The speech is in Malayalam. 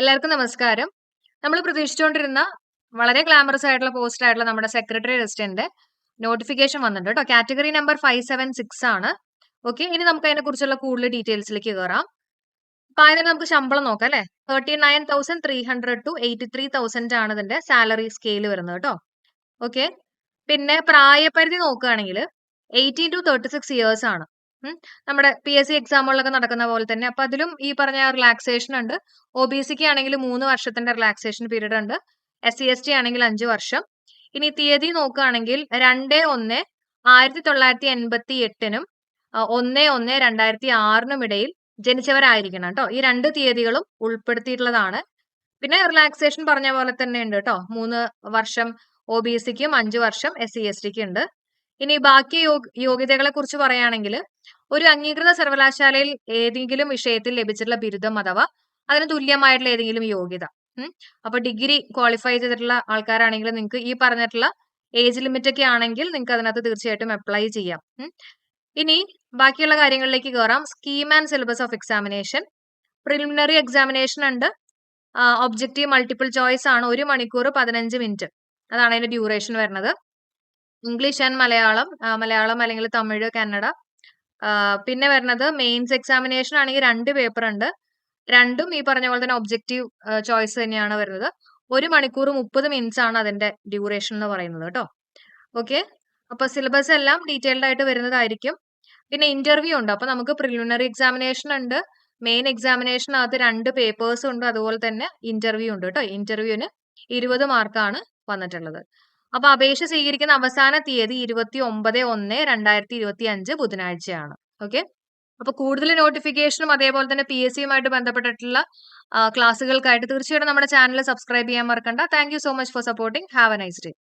എല്ലാവർക്കും നമസ്കാരം. നമ്മൾ പ്രതീക്ഷിച്ചുകൊണ്ടിരുന്ന വളരെ ഗ്ലാമറസ് ആയിട്ടുള്ള പോസ്റ്റ് ആയിട്ടുള്ള നമ്മുടെ സെക്രട്ടറി റെസിഡന്റ് നോട്ടിഫിക്കേഷൻ വന്നിട്ടുണ്ട് കേട്ടോ. Category number five seven six ആണ്. ഓക്കെ ഇനി നമുക്ക് അതിനെ കുറിച്ചുള്ള കൂടുതൽ ഡീറ്റെയിൽസിലേക്ക് കയറാം അപ്പൊ അതിന് നമുക്ക് ശമ്പളം നോക്കാം അല്ലെ? Thirty nine thousand three hundred to eighty three thousand ആണ് ഇതിന്റെ സാലറി സ്കെയിൽ വരുന്നത് കേട്ടോ. ഓക്കെ പിന്നെ പ്രായപരിധി നോക്കുകയാണെങ്കിൽ eighteen to thirty six years ആണ്. നമ്മുടെ പി എസ് സി എക്സാമുകളിലൊക്കെ നടക്കുന്ന പോലെ തന്നെ. അപ്പൊ അതിലും ഈ പറഞ്ഞ റിലാക്സേഷൻ ഉണ്ട്. ഒ ബി സിക്ക് ആണെങ്കിൽ മൂന്ന് വർഷത്തിന്റെ റിലാക്സേഷൻ പീരീഡ് ഉണ്ട്. എസ് സി എസ് ടി ആണെങ്കിൽ അഞ്ച് വർഷം. ഇനി തീയതി നോക്കുകയാണെങ്കിൽ രണ്ട് ഒന്ന് ആയിരത്തി തൊള്ളായിരത്തി എൺപത്തി എട്ടിനും ഒന്ന് ഒന്ന് രണ്ടായിരത്തി ആറിനും ഇടയിൽ ജനിച്ചവരായിരിക്കണം കേട്ടോ. ഈ രണ്ട് തീയതികളും ഉൾപ്പെടുത്തിയിട്ടുള്ളതാണ്. പിന്നെ റിലാക്സേഷൻ പറഞ്ഞ പോലെ തന്നെ ഉണ്ട് കേട്ടോ. മൂന്ന് വർഷം ഒ ബി സിക്കും അഞ്ച് വർഷം എസ് സി എസ് ടിക്കും ഉണ്ട്. ഇനി ബാക്കി യോഗ്യതകളെ കുറിച്ച് പറയുകയാണെങ്കിൽ ഒരു അംഗീകൃത സർവകലാശാലയിൽ ഏതെങ്കിലും വിഷയത്തിൽ ലഭിച്ചിട്ടുള്ള ബിരുദം അഥവാ അതിന് തുല്യമായിട്ടുള്ള ഏതെങ്കിലും യോഗ്യത. അപ്പൊ ഡിഗ്രി ക്വാളിഫൈ ചെയ്തിട്ടുള്ള ആൾക്കാരാണെങ്കിൽ നിങ്ങൾക്ക് ഈ പറഞ്ഞിട്ടുള്ള ഏജ് ലിമിറ്റ് ഒക്കെ ആണെങ്കിൽ നിങ്ങൾക്ക് അതിനകത്ത് തീർച്ചയായിട്ടും അപ്ലൈ ചെയ്യാം. ഇനി ബാക്കിയുള്ള കാര്യങ്ങളിലേക്ക് കയറാം scheme and syllabus of examination. Preliminary examination ഉണ്ട്. ഒബ്ജക്റ്റീവ് മൾട്ടിപ്പിൾ ചോയ്സ് ആണ്. ഒരു മണിക്കൂർ പതിനഞ്ച് മിനിറ്റ്. അതാണ് അതിന്റെ ഡ്യൂറേഷൻ വരുന്നത്. ഇംഗ്ലീഷ് ആൻഡ് മലയാളം മലയാളം അല്ലെങ്കിൽ തമിഴ് കന്നഡ പിന്നെ വരുന്നത് മെയിൻസ് എക്സാമിനേഷൻ ആണെങ്കിൽ രണ്ട് പേപ്പർ ഉണ്ട്. രണ്ടും ഈ പറഞ്ഞ പോലെ തന്നെ ഒബ്ജക്റ്റീവ് ചോയ്സ് തന്നെയാണ് വരുന്നത്. ഒരു മണിക്കൂർ മുപ്പത് മിനിറ്റ്സ് ആണ് അതിന്റെ ഡ്യൂറേഷൻ എന്ന് പറയുന്നത് കേട്ടോ. ഓക്കെ അപ്പൊ സിലബസ് എല്ലാം ഡീറ്റെയിൽഡ് ആയിട്ട് വരുന്നതായിരിക്കും. പിന്നെ ഇന്റർവ്യൂ ഉണ്ട്. അപ്പൊ നമുക്ക് പ്രിലിമിനറി എക്സാമിനേഷൻ ഉണ്ട്. മെയിൻ എക്സാമിനേഷനകത്ത് രണ്ട് പേപ്പേഴ്സ് ഉണ്ട്. അതുപോലെ തന്നെ ഇന്റർവ്യൂ ഉണ്ട് കേട്ടോ. ഇന്റർവ്യൂവിന് ഇരുപത് മാർക്കാണ് വന്നിട്ടുള്ളത്. അപ്പൊ അപേക്ഷ സ്വീകരിക്കുന്ന അവസാന തീയതി ഇരുപത്തി ഒമ്പത് ഒന്ന് രണ്ടായിരത്തി ഇരുപത്തി അഞ്ച് ബുധനാഴ്ചയാണ്. ഓക്കെ? അപ്പൊ കൂടുതൽ നോട്ടിഫിക്കേഷനും അതേപോലെ തന്നെ പി എസ് സിയുമായിട്ട് ബന്ധപ്പെട്ടിട്ടുള്ള ക്ലാസ്സുകൾക്കായിട്ട് തീർച്ചയായിട്ടും നമ്മുടെ ചാനൽ സബ്സ്ക്രൈബ് ചെയ്യാൻ മറക്കണ്ട. Thank so much for supporting have a nice day.